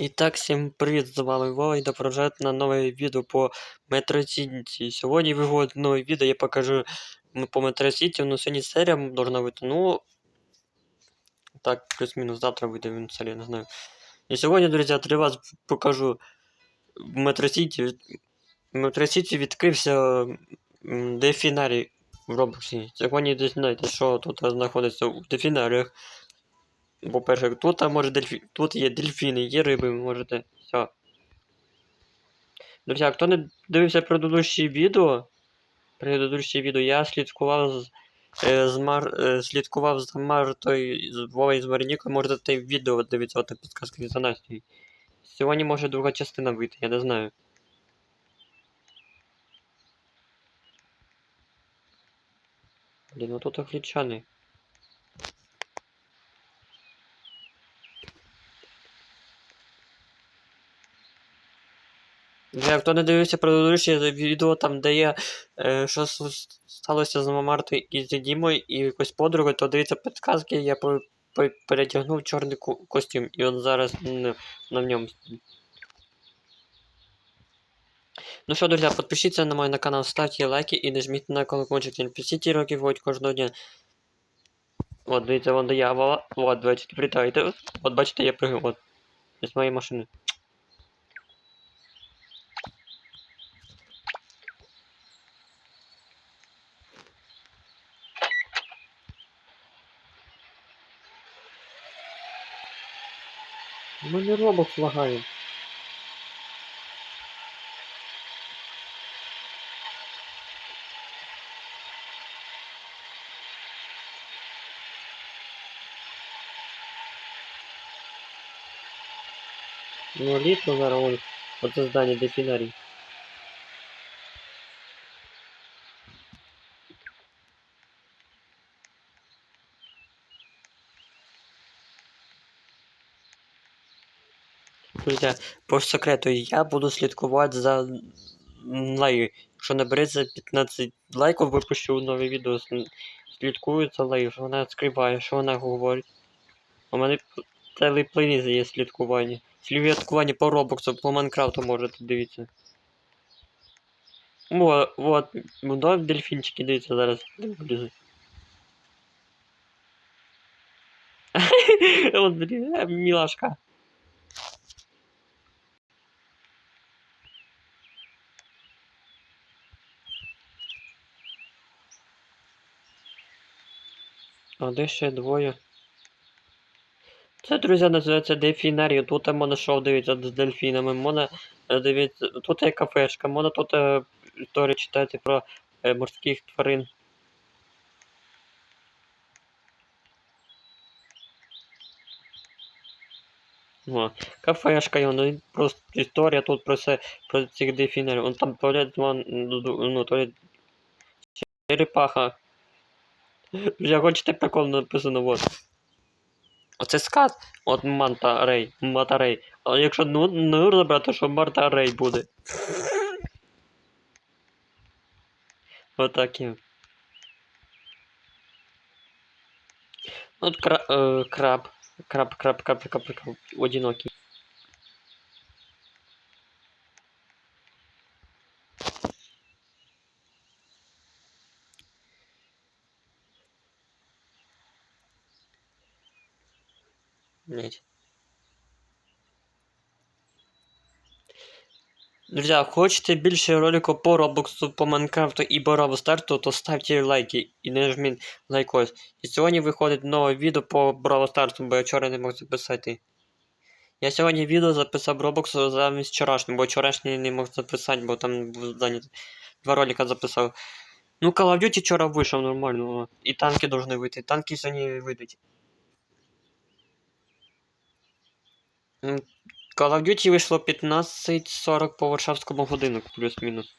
І так, всім привіт, з вами Вова і добро на нове відео по City. Сьогодні виходить нове відео, я покажу по Metro City, ну сьогодні серія должна вийти, ну... Так, плюс-мінус завтра вийде він серія, не знаю. І сьогодні, друзі, для вас покажу Metro City. Metro City відкрився м, дельфінарій в Робоксі. Сьогодні десь знаєте, що тут знаходиться у дельфінаріях. По-перше, тут, може дельфі... тут є дельфіни, є риби, можете. Все. Друзі, хто не дивився предыдущі відео, предыдущі відео, я слідкував з, е, з Мар... е, слідкував з Мартою, з Вовою з Марінікою, можете те відео дивитися, от підказки за Настю. Сьогодні може друга частина вийти, я не знаю. Блін, ну тут англічани. Хто не дивився предыдущее відео, там де є, е, що сталося з Мамартою і з Дімою і якось подругою, то дивіться підказки, я по- перетягнув чорний ко- костюм, і він зараз на, ньому. Ну що, друзі, підпишіться на мой на канал, ставте лайки і нажміть на колокольчик, не пишіть роки вводь кожного дня. От, дивіться, вон де я, Вова. От, бачите, прилітаєте. От, бачите, я пригаю, от. З моєї машини. У мене робот лагає. Ну, літо зараз вон, оце здання дефінарій. Друзі, по секрету, я буду слідкувати за лайк. Якщо набереться 15 лайків, випущу нове відео. Слідкую за лайк, що вона скриває, що вона говорить. У мене цілий плейліст є слідкування. Слідкування по Робоксу, по Майнкрафту можете дивитися. О, от, ну дельфінчики дивіться зараз. От, блін, е, А де ще двоє? Це, друзі, називається дельфінарій. Тут можна шоу дивитися з дельфінами, можна е, дивитися. Тут є кафешка, можна тут е, історію читати про е, морських тварин. О, кафешка, і воно просто історія тут про це, про цих дельфінарів. Он там туалет, ну, ну, туалет. Черепаха. Я хочете прикол написано, вот. Оце скат, от Манта Рей. А якщо ну, ну забрати, що Марта Рей буде. Отакі. От кра, е, краб. Краб, краб, краб, краб, краб, одинокий. Блять. Друзі, хочете більше роликів по Роблоксу, по Майнкрафту і Бравл Старту, то ставте лайки і нажміть лайкос. І сьогодні виходить нове відео по Бравл Старту, бо я вчора не мог записати. Я сьогодні відео записав Роблоксу замість вчорашнього, бо вчорашній не мог записати, бо там був зайнятий. Два ролика записав. Ну, Call of Duty вчора вийшов нормально. І танки повинні вийти. Танки сьогодні вийдуть. Call of Duty вийшло 15.40 по Варшавському годиннику, плюс-мінус.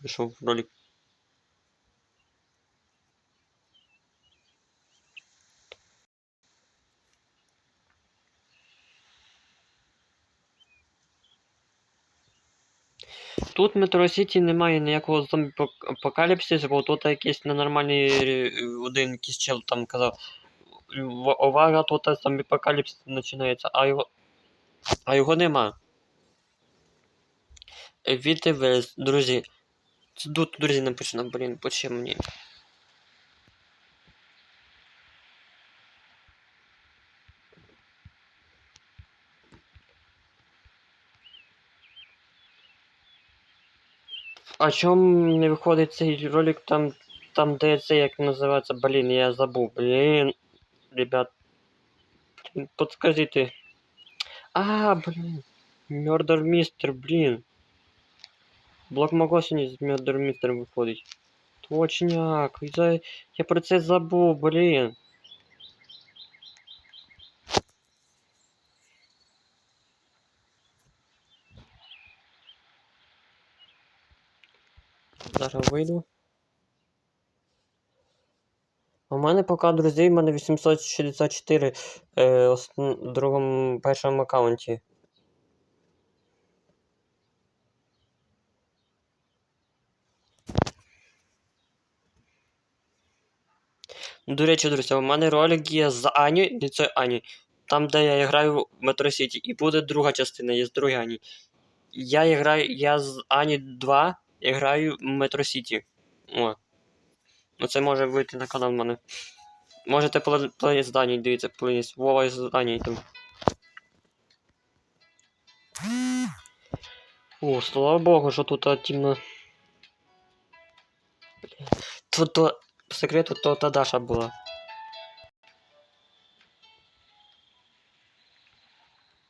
Вийшов ролик. Тут в Метро Сіті немає ніякого зомбі-апокаліпсису, бо тут якийсь ненормальний е, один якийсь чел там казав. «В- Увага, тут зомбі-апокаліпсис починається, а його. А його нема. ВТВ, друзі. Тут, друзі, написано, блін, поче мені. А чому не виходить цей ролик там, там де це як називається, блін, я забув, блін. Ребят. Подскажите. А, блін. Murder Містер, блін. Блок Магосині з Murder Містер виходить. Точняк. Я, я про це забув, блін. Зараз вийду. У мене поки друзей, у мене 864 е, основ- другому першому аккаунті. До речі, друзі, у мене ролик є з Ані, не це Ані. Там, де я граю в Metro City. І буде друга частина, є з другої Ані. Я граю, я з Ані 2 я граю в Metro City. О. Ну це може вийти на канал в мене. Можете плейліст з Дані, дивіться, плейліст. Вова з Дані там. О, слава Богу, що тут а, темно. То, по секрету, то та Даша була.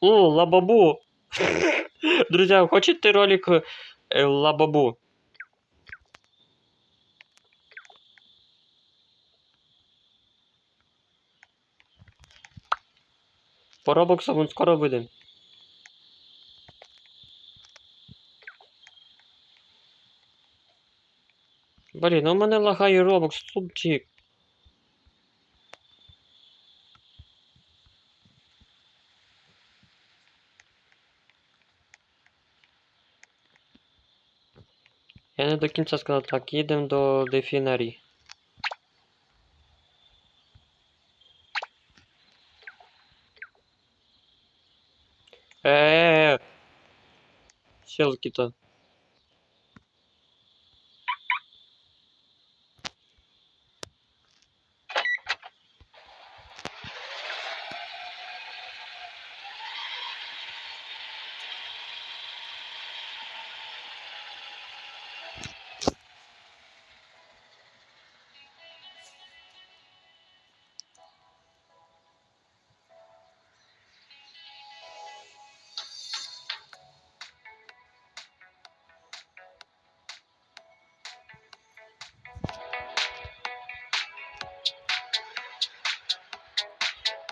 О, лабабу! Друзья, хочете ролик э, лабабу? По робоксу він скоро вийде. Блін, у мене лагає робокс, субчик. Я не до кінця сказав так, їдемо до дефінарі. Щелки-то.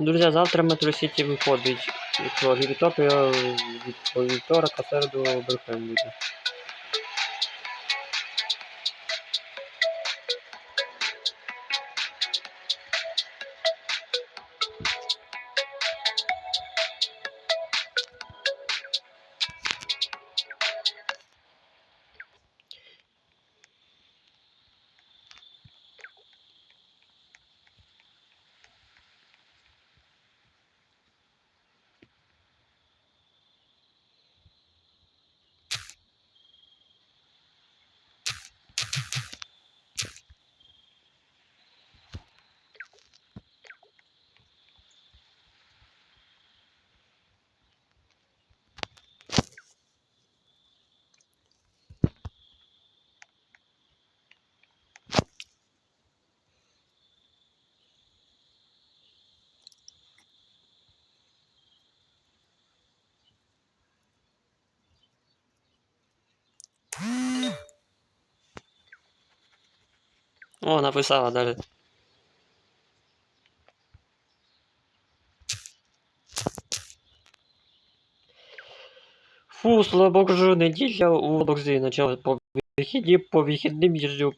Друзі, завтра Метро Сіті виходить. Якщо від вівторка середу Берхем буде. О, написала даже. Фу, слава богу, що неділя у Боксі почала по вихідні, по вихідним їжджу.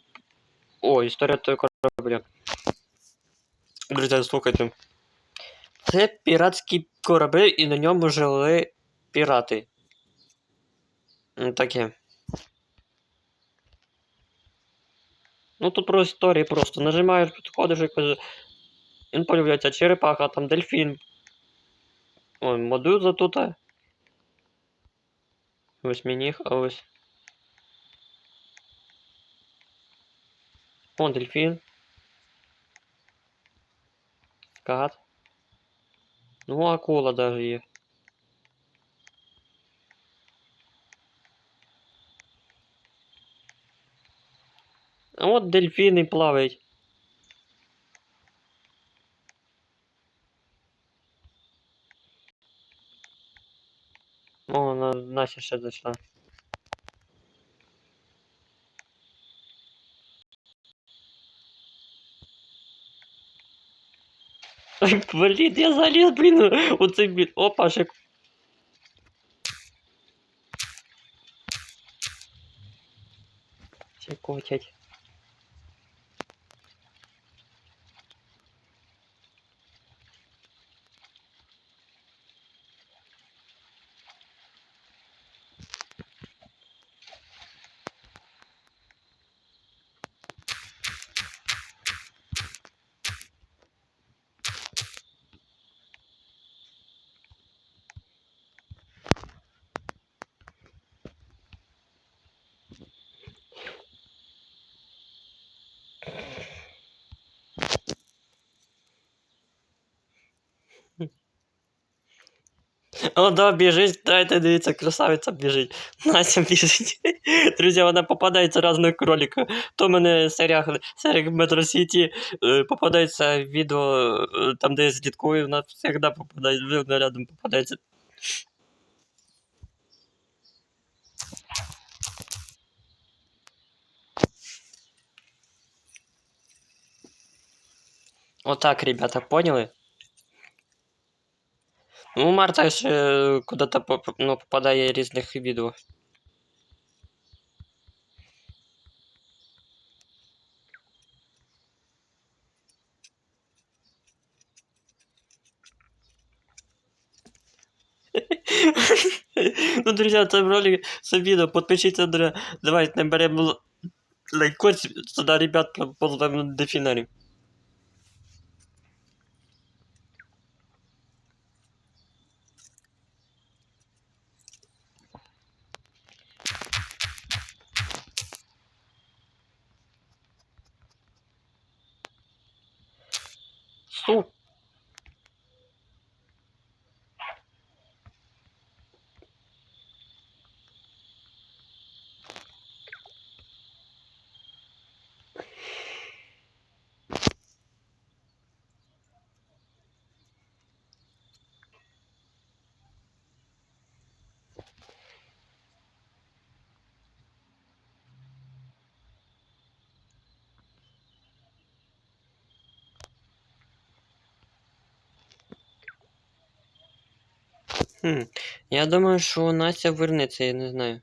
О, історія того корабля. Друзі, слухайте. Це піратський корабель, і на ньому жили пірати. Ну, таке. Ну тут про історії просто. Нажимаєш, підходиш і каже. Він появляється черепаха, там дельфін. Ой, медуза тут. Восьминіг, а ось. О, дельфін. Скат. Ну, акула даже є. А от дельфіни плавають. О, на, Настя ще зайшла. Ой, блін, я заліз, блін, у цей блін. Опа, ще. Ще котять. О, да, біжить, дайте дивіться, красавиця біжить. Настя біжить. Друзі, вона попадається разних кролика. То в мене серіях, серіях Метро Сіті е, попадається відео, е, там, де я слідкую, вона завжди вона рядом попадається. Отак, ребята, поняли? Ну, Марта ще куди-то поп- ну, попадає різних відео. Ну, друзі, це ролик, це відео, підпишіться, друзі. Давайте наберемо л- лайкос, сюди ребят позовемо дефінарів. Хм. Я думаю, що Настя вернеться, я не знаю.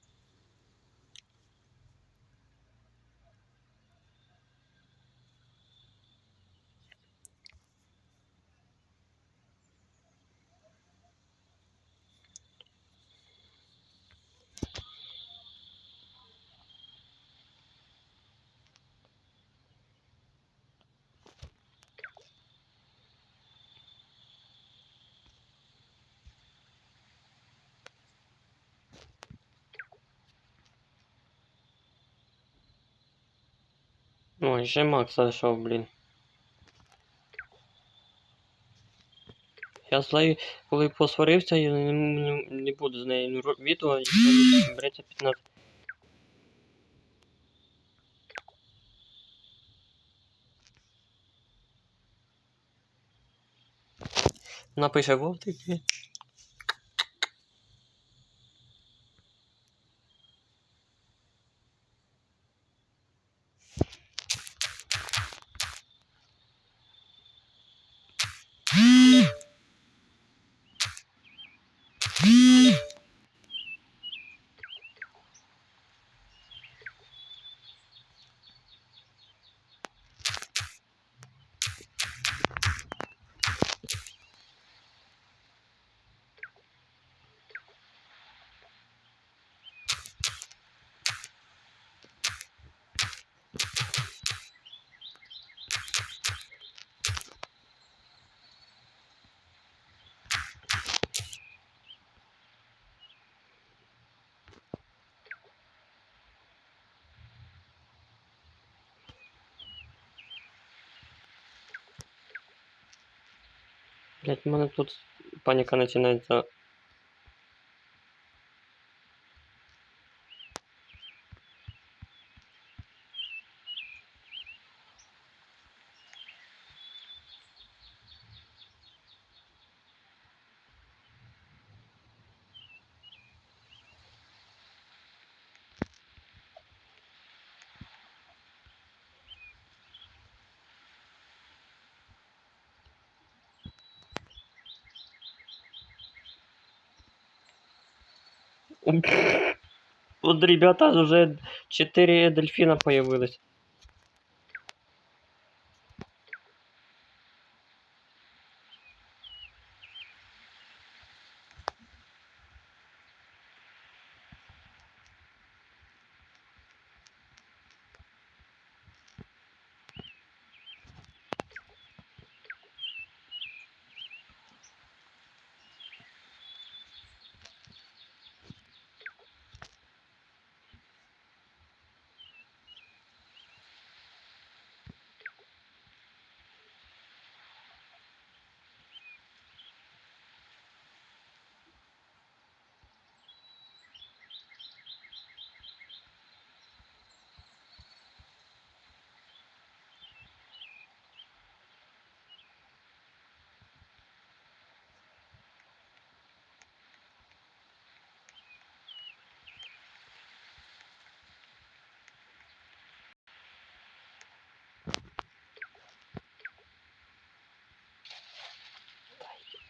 Ой, ще Макс зайшов, блін. Я злаю, коли посварився, я не, не, не буду з нею відео, якщо береться 15. Напише вовтики. Блять, в мене тут паніка починається. Тут, ребята, уже 4 дельфина появилось.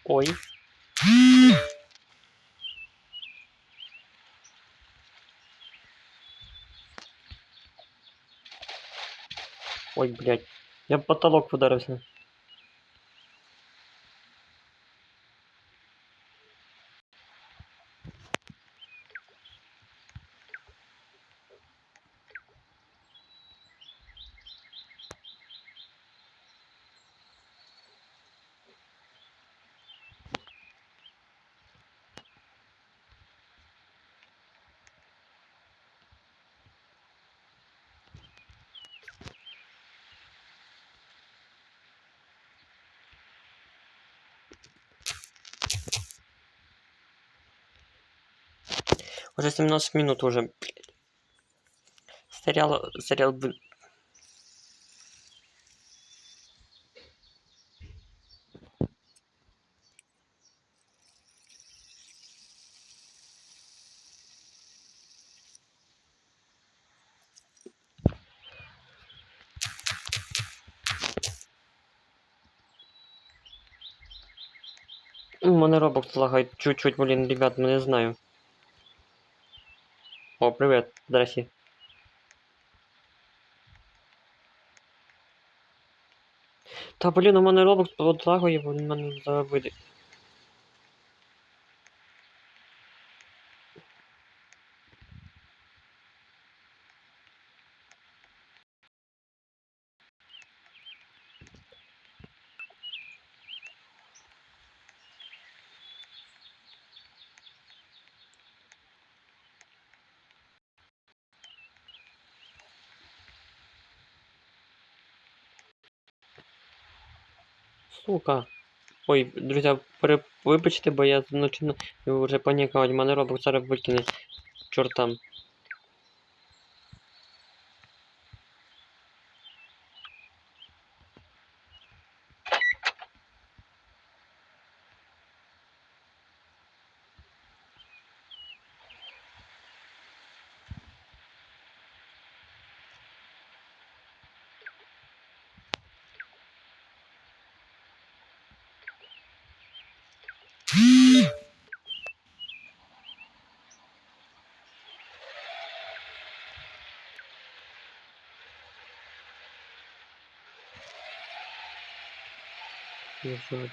Ой. Ой, блядь. Я потолок вдарився. Уже 17 минут уже. блядь. Сериал, сериал, б- У мене робок лагает чуть-чуть, блин, ребят, ну не знаю. О, привет, здрасте. Та блін, у мене робок подлагує, бо він мене завидить. Сука. Ой, пере... вибачте, бо я почну вже панікувати. Мене робок зараз викине чортам. Я жаль.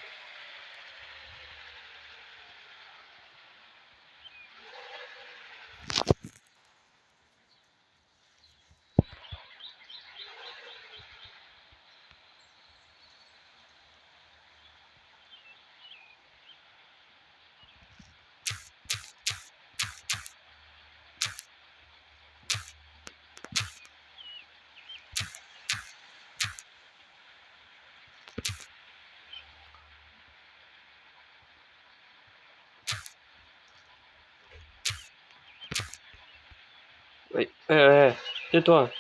Ой, е, е, ти то.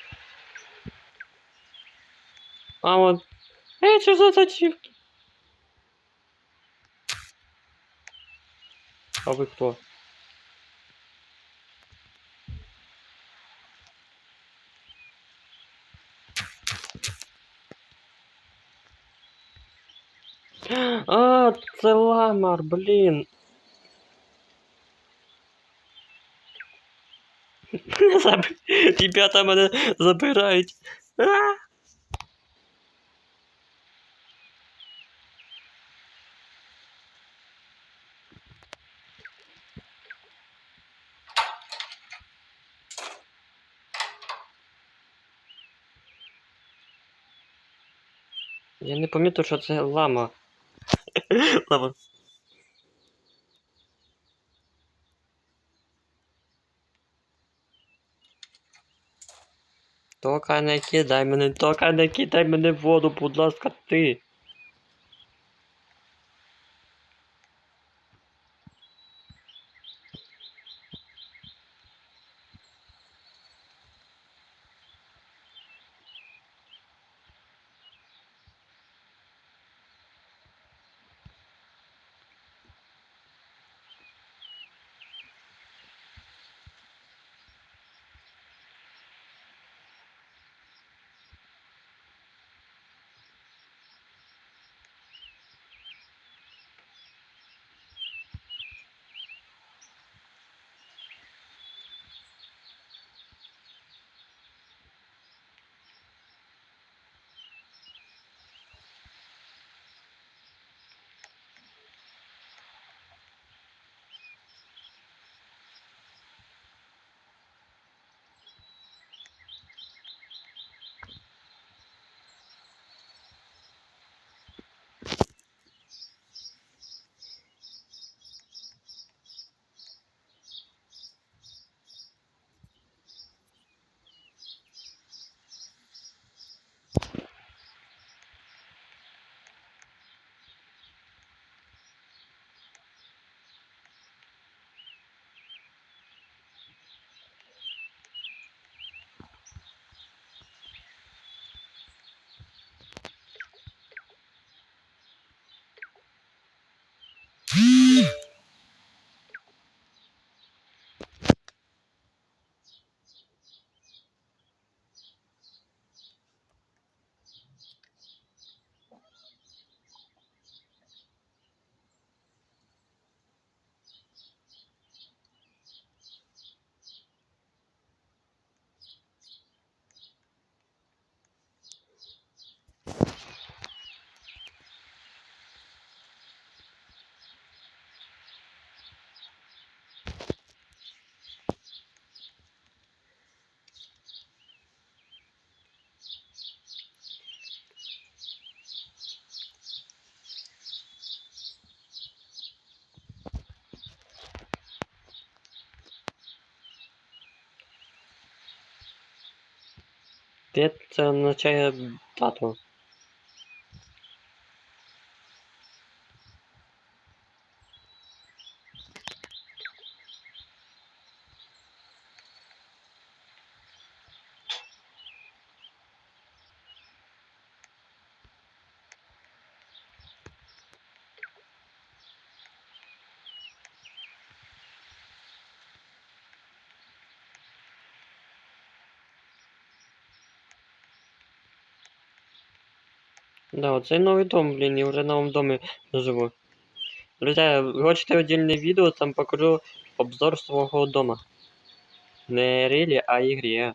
А от. Ей, що за зачівки? А ви хто? А, це ламар, блін. Ребята мене забирають. Я не помітив, що це лама. Лама. Тока не кидай мене, тока не кидай мене в воду, будь ласка, ти. Це означає дату? Да, оцей новий дом, блін, я вже в новому домі живу. Друзі, хочете отдельне відео, там покажу обзор свого дома. Не релі, а ігрі.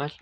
mal.